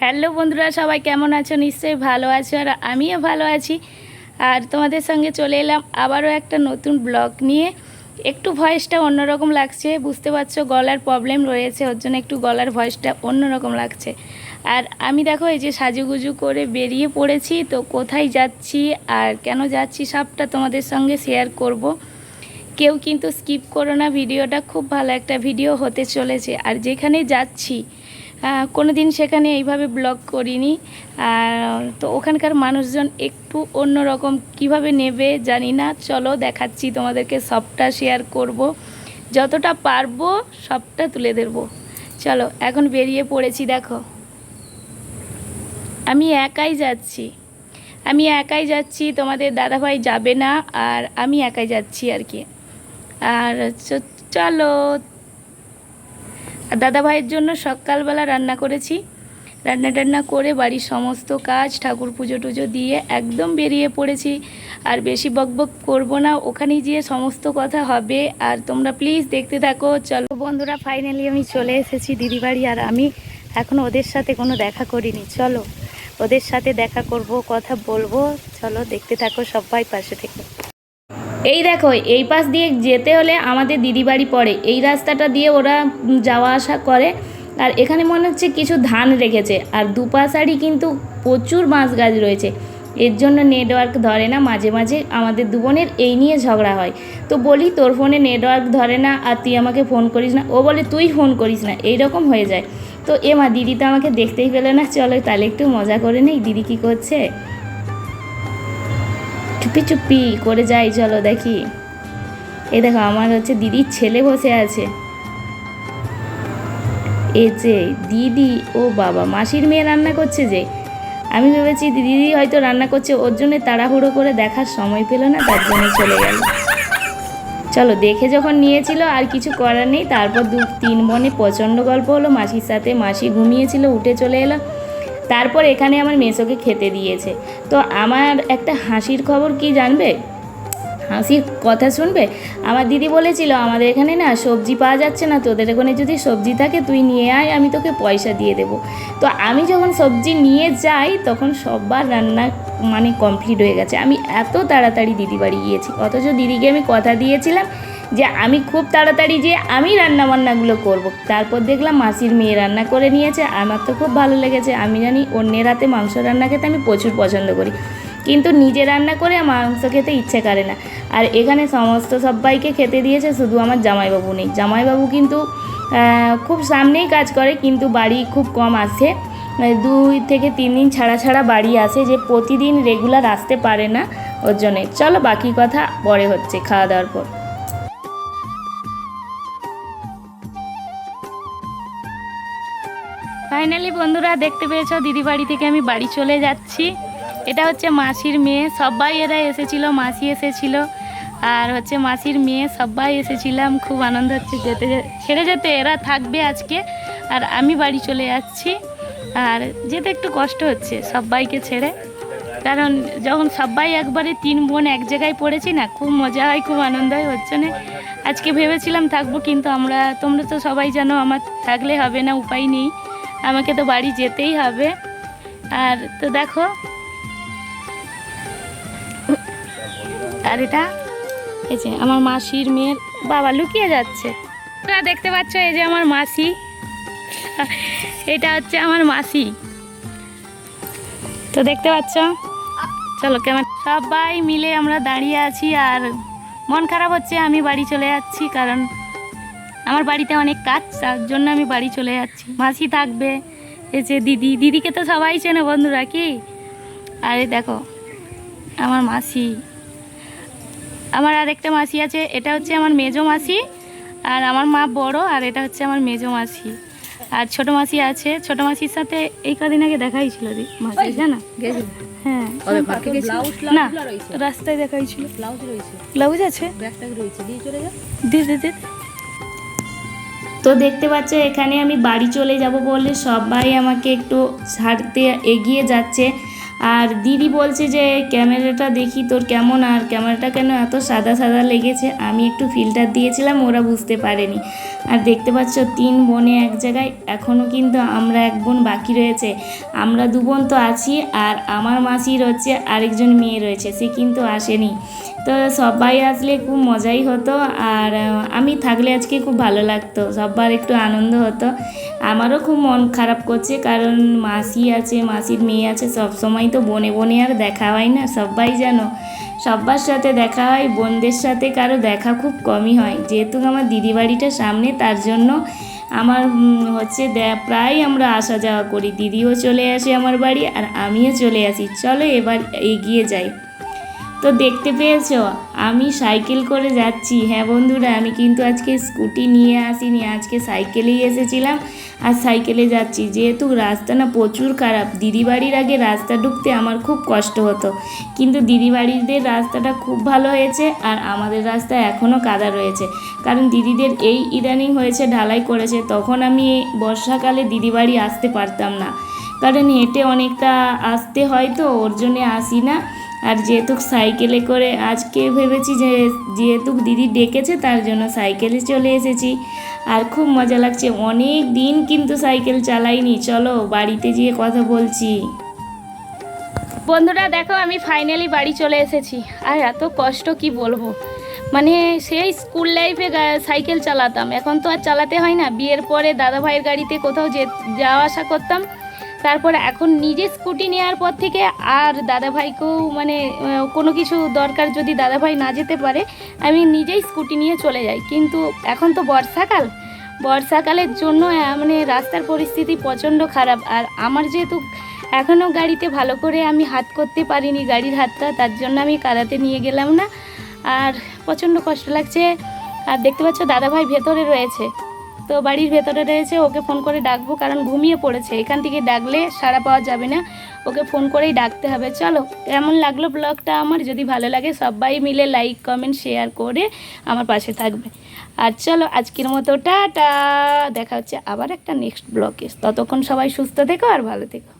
Hello বন্ধুরা, সবাই কেমন আছো? নিশ্চয়ই ভালো আছো আর আমিও ভালো আছি। আর তোমাদের সঙ্গে চলে এলাম আবারও একটা নতুন ব্লগ নিয়ে। একটু ভয়েসটা অন্যরকম লাগছে, বুঝতে পারছ গলার প্রবলেম রয়েছে, ওর জন্য একটু গলার ভয়েসটা অন্যরকম লাগছে। আর আমি দেখো, এই যে সাজুগুজু করে বেরিয়ে পড়েছি, তো কোথায় যাচ্ছি আর কেন যাচ্ছি সবটা তোমাদের সঙ্গে শেয়ার করব। কেউ কিন্তু স্কিপ করো না, ভিডিওটা খুব ভালো একটা ভিডিও হতে চলেছে। আর যেখানে যাচ্ছি কোনো দিন সেখানে এইভাবে ব্লগ করিনি। আর, তো ওখানকার মানুষজন একটু অন্যরকম কীভাবে নেবে জানি না। চলো দেখাচ্ছি তোমাদেরকে, সবটা শেয়ার করব। যতটা পারব সবটা তুলে ধরবো। চলো, এখন বেরিয়ে পড়েছি, দেখো। আমি একাই যাচ্ছি। আমি একাই যাচ্ছি, তোমাদের দাদাভাই যাবে না, আর আমি একাই যাচ্ছি আর কি। আর চলো। আর দাদা ভাইয়ের জন্য সকালবেলা রান্না করেছি। রান্না টান্না করে বাড়ির সমস্ত কাজ, ঠাকুর পুজো টুজো দিয়ে একদম বেরিয়ে পড়েছি। আর বেশি বকবক করব না, ওখানেই গিয়ে সমস্ত কথা হবে। আর তোমরা প্লিজ দেখতে থাকো, চলো। বন্ধুরা ফাইনালি আমি চলে এসেছি দিদি বাড়ি আর আমি এখনও ওদের সাথে কোনো দেখা করিনি। চলো, ওদের সাথে দেখা করব, কথা বলব। চলো, দেখতে থাকো সবাই পাশে থেকে। এই দেখো, এই পাশ দিয়ে যেতে হলে আমাদের দিদি বাড়ি পড়ে। এই রাস্তাটা দিয়ে ওরা যাওয়া আসা করে। আর এখানে মনে হচ্ছে কিছু ধান রেখেছে। আর দুপাশারই কিন্তু প্রচুর বাঁশ গাছ রয়েছে। এর জন্য নেটওয়ার্ক ধরে না, মাঝে মাঝে আমাদের দু বোনের এই নিয়ে ঝগড়া হয়। তো বলি, তোর ফোনে নেটওয়ার্ক ধরে না আর তুই আমাকে ফোন করিস না। ও বলে, তুই ফোন করিস না। এই রকম হয়ে যায়। তো এ মা, দিদি তো আমাকে দেখতেই পেলে না। চলো তাহলে একটু মজা করে নেই। দিদি কী করছে? চুপি চুপি করে যাই, চলো দেখি। এই দেখো, আমার হচ্ছে দিদির ছেলে বসে আছে। এ যে দিদি ও বাবা, মাসির মেয়ে রান্না করছে যে। আমি ভেবেছি দিদি হয়তো রান্না করছে, ওর জন্য তাড়াহুড়ো করে দেখার সময় পেল না, তার জন্য চলে গেল। চলো, দেখে যখন নিয়েছিল, আর কিছু করার নেই, তারপর দু তিন বনে প্রচণ্ড গল্প হলো, মাসির সাথে মাসি ঘুমিয়েছিল, উঠে চলে এলো। তারপর এখানে আমার মেসোকে খেতে দিয়েছে। তো আমার একটা হাসির খবর কি জানবে? হাসির কথা শুনবে? আমার দিদি বলেছিল, আমাদের এখানে না সবজি পাওয়া যাচ্ছে না, তোদের ওখানে যদি সবজি থাকে তুই নিয়ে আয়, আমি তোকে পয়সা দিয়ে দেবো। তো আমি যখন সবজি নিয়ে যাই, তখন সববার রান্না মানে কমপ্লিট হয়ে গেছে। আমি এত তাড়াতাড়ি দিদি বাড়ি গিয়েছি। অথচ দিদিকে আমি কথা দিয়েছিলাম যে আমি খুব তাড়াতাড়ি যে আমি রান্না বান্নাগুলো করব। তারপর দেখলাম মাসির মেয়ে রান্না করে নিয়েছে, আমার তো খুব ভালো লেগেছে। আমি জানি অন্যের হাতে মাংস রান্না খেতে আমি প্রচুর পছন্দ করি। কিন্তু নিজে রান্না করে মাংস খেতে ইচ্ছে করে না। আর এখানে সমস্ত সবাইকে খেতে দিয়েছে, শুধু আমার জামাইবাবু নেই। জামাইবাবু কিন্তু খুব সামনেই কাজ করে, কিন্তু বাড়ি খুব কম আসে। দুই থেকে তিন দিন ছাড়া ছাড়া বাড়ি আসে যে প্রতিদিন রেগুলার আসতে পারে না ওর জন্যে। চলো বাকি কথা পরে হচ্ছে, খাওয়া দাওয়ার পর। ফাইনালি বন্ধুরা দেখতে পেয়েছ, দিদি বাড়ি থেকে আমি বাড়ি চলে যাচ্ছি। এটা হচ্ছে মাসির মেয়ে, সবাই এরা এসেছিল, মাসি এসেছিল। আর হচ্ছে মাসির মেয়ে, সবাই এসেছিলাম, খুব আনন্দ হচ্ছে যেতে ছেড়ে যেতে, এরা থাকবে আজকে। আর আমি বাড়ি চলে যাচ্ছি। আর যেতে একটু কষ্ট হচ্ছে সবাইকে ছেড়ে। কারণ যখন সবাই একবারে তিন বোন এক জায়গায় পড়েছি না, খুব মজা হয়, খুব আনন্দ হয়, হচ্ছে না? আজকে ভেবেছিলাম থাকব, কিন্তু আমরা, তোমরা তো সবাই জানো, আমার থাকলে হবে না, উপায় নেই। আমাকে তো বাড়ি যেতেই হবে। আর তো দেখো। আর এটা, এই যে আমার মাসির মেয়ের বাবা লুকিয়ে যাচ্ছে। তোমরা দেখতে পাচ্ছ এই যে আমার মাসি। এটা হচ্ছে আমার মাসি। তো দেখতে পাচ্ছ? চলো কেমন? সবাই মিলে আমরা দাঁড়িয়ে আছি আর মন খারাপ হচ্ছে আমি বাড়ি চলে যাচ্ছি কারণ আমার বাড়িতে অনেক কাজ তার জন্য আমি বাড়ি চলে যাচ্ছি। মাসি থাকবে এই যে দিদি দিদিকে তো সবাই চেনে বন্ধুরা কি? আরে দেখো আমার মাসি। আমার আর একটা মাসি আছে এটা হচ্ছে আমার মেজো মাসি আর আমার মা বড় আর এটা হচ্ছে আমার মেজো মাসি। আর ছোট মাসি আছে ছোট মাসির সাথে এই কদিন আগে দেখাই ছিল দি মাসি জানা? হ্যাঁ। না রাস্তায় দেখাই ছিল। ব্লাউজ রয়েছে। ব্লাউজ আছে? দিয়ে চলে যা। দে দে দে। তো দেখতে পাচ্ছ, এখানে আমি বাড়ি চলে যাব বলে সবাই আমাকে একটু ছাড়তে এগিয়ে যাচ্ছে। আর দিদি বলছে যে, ক্যামেরাটা দেখি তোর কেমন, আর ক্যামেরাটা কেন এত সাদা সাদা লেগেছে? আমি একটু ফিল্টার দিয়েছিলাম, ওরা বুঝতে পারেনি। আর দেখতে পাচ্ছ, তিন বোনে এক জায়গায় এখনও কিন্তু আমরা এক বোন বাকি রয়েছে। আমরা দু বোন তো আছি আর আমার মাসির হচ্ছে আরেকজন মেয়ে রয়েছে, সে কিন্তু আসেনি। তো সবাই আসলে খুব মজাই হতো আর আমি থাকলে আজকে খুব ভালো লাগতো, সবার একটু আনন্দ হতো। আমারও খুব মন খারাপ করছে কারণ মাসি আছে, মাসির মেয়ে আছে সব সময় তো বনে বনে আর দেখা হয় না, সবাই জানো। সবার সাথে দেখা হয়, বোনদের সাথে কারও দেখা খুব কমই হয়। যেহেতু আমার দিদি বাড়িটা সামনে, তার জন্য আমার হচ্ছে প্রায় আমরা আসা যাওয়া করি। দিদিও চলে আসে আমার বাড়ি আর আমিও চলে আসি। চলো এবার এগিয়ে যাই। তো দেখতে পেয়েছ? আমি সাইকেল করে যাচ্ছি। হ্যাঁ বন্ধুরা, আমি কিন্তু আজকে স্কুটি নিয়ে আসিনি। আজকে সাইকেলেই এসেছিলাম আর সাইকেলে যাচ্ছি। যেহেতু রাস্তা না প্রচুর খারাপ দিদি বাড়ির আগে রাস্তা ঢুকতে আমার খুব কষ্ট হতো। কিন্তু দিদি বাড়িদের রাস্তাটা খুব ভালো হয়েছে আর আমাদের রাস্তা এখনও কাদা রয়েছে। কারণ দিদিদের এই ইদানিং হয়েছে, ঢালাই করেছে। তখন আমি বর্ষাকালে দিদি বাড়ি আসতে পারতাম না। কারণ হেঁটে অনেকটা আসতে হয় তো, ওর জন্যে আসি না। আর যেহেতু সাইকেলে করে আজকে ভেবেছি যে, যেহেতু দিদি ডেকেছে তার জন্য সাইকেলে চলে এসেছি। আর খুব মজা লাগছে, অনেক দিন কিন্তু সাইকেল চালাইনি। চলো বাড়িতে গিয়ে কথা বলছি। বন্ধুরা, দেখো আমি ফাইনালি বাড়ি চলে এসেছি। আর এত কষ্ট কি বলব? মানে সেই স্কুল লাইফে সাইকেল চালাতাম। এখন তো আর চালাতে হয় না। বিয়ের পরে দাদা ভাইয়ের গাড়িতে কোথাও যে, যাওয়া আসা করতাম। তারপরে এখন নিজে স্কুটি নেওয়ার পর থেকে আর দাদা ভাইকেও মানে কোনো কিছু দরকার যদি দাদা ভাই না যেতে পারে, আমি নিজেই স্কুটি নিয়ে চলে যাই। কিন্তু এখন তো বর্ষাকাল। বর্ষাকালের জন্য মানে রাস্তার পরিস্থিতি প্রচণ্ড খারাপ। আর আমার যেহেতু এখনও গাড়িতে ভালো করে আমি হাত করতে পারিনি, গাড়ির হাতটা, তার জন্য আমি কারাতে নিয়ে গেলাম না। আর প্রচণ্ড কষ্ট লাগছে। আর দেখতে পাচ্ছ দাদাভাই ভেতরে রয়েছে। তো বাড়ির ভেতরে রয়েছে, ওকে ফোন করে ডাকবো, কারণ ঘুমিয়ে পড়েছে। এখান থেকে ডাকলে সাড়া পাওয়া যাবে না। ওকে ফোন করেই ডাকতে হবে। চলো, কেমন লাগল ব্লগটা আমার? যদি ভালো লাগে, সবাই মিলে লাইক কমেন্ট শেয়ার করে আমার পাশে থাকবে। আর চলো, আজকের মতো টাটা। দেখা হচ্ছে আবার একটা নেক্সট ব্লগে ততক্ষণ সবাই সুস্থ থেকো আর ভালো থেকো।